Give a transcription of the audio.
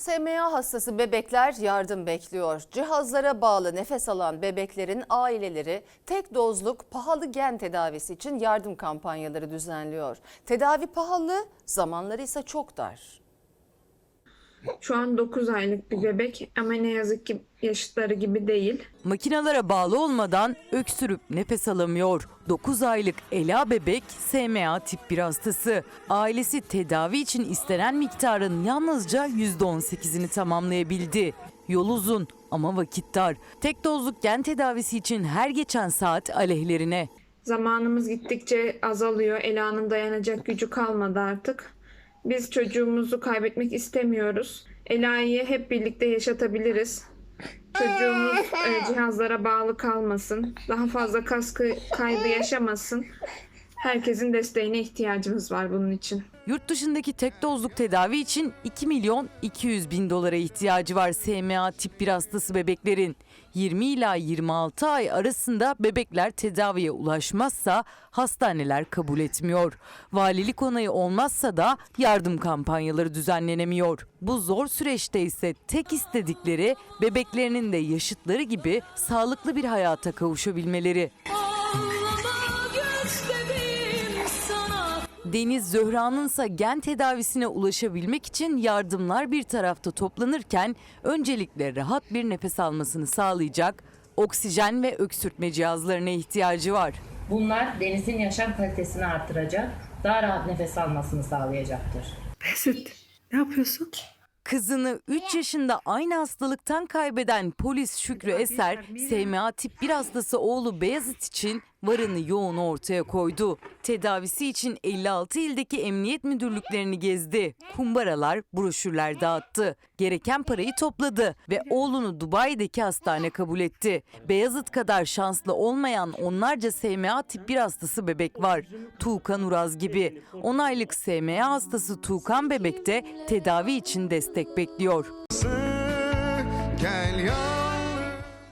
SMA hastası bebekler yardım bekliyor. Cihazlara bağlı nefes alan bebeklerin aileleri tek dozluk pahalı gen tedavisi için yardım kampanyaları düzenliyor. Tedavi pahalı, zamanları ise çok dar. Şu an 9 aylık bir bebek ama ne yazık ki yaşıtları gibi değil. Makinalara bağlı olmadan öksürüp nefes alamıyor. 9 aylık Ela bebek SMA tip 1 hastası. Ailesi tedavi için istenen miktarın yalnızca %18'ini tamamlayabildi. Yol uzun ama vakit dar. Tek dozluk gen tedavisi için her geçen saat aleyhlerine. Zamanımız gittikçe azalıyor. Ela'nın dayanacak gücü kalmadı artık. Biz çocuğumuzu kaybetmek istemiyoruz. Ela'yı hep birlikte yaşatabiliriz. Çocuğumuz e, cihazlara bağlı kalmasın. Daha fazla kaskı kaybı yaşamasın. Herkesin desteğine ihtiyacımız var bunun için. Yurt dışındaki tek dozluk tedavi için 2 milyon 200 bin dolara ihtiyacı var SMA tip 1 hastası bebeklerin. 20 ila 26 ay arasında bebekler tedaviye ulaşmazsa hastaneler kabul etmiyor. Valilik onayı olmazsa da yardım kampanyaları düzenlenemiyor. Bu zor süreçte ise tek istedikleri bebeklerinin de yaşıtları gibi sağlıklı bir hayata kavuşabilmeleri. Deniz Zöhra'nınsa gen tedavisine ulaşabilmek için yardımlar bir tarafta toplanırken öncelikle rahat bir nefes almasını sağlayacak oksijen ve öksürtme cihazlarına ihtiyacı var. Bunlar denizin yaşam kalitesini artıracak, daha rahat nefes almasını sağlayacaktır. Mesut ne yapıyorsun? Kızını 3 yaşında aynı hastalıktan kaybeden polis Şükrü Eser, SMA tip 1 hastası oğlu Beyazıt için varını yoğunu ortaya koydu. Tedavisi için 56 ildeki emniyet müdürlüklerini gezdi. Kumbaralar, broşürler dağıttı. Gereken parayı topladı ve oğlunu Dubai'deki hastane kabul etti. Beyazıt kadar şanslı olmayan onlarca SMA tip 1 hastası bebek var. Tuğkan Uraz gibi. 10 aylık SMA hastası Tuğkan bebek de tedavi için destek bekliyor. Gel yan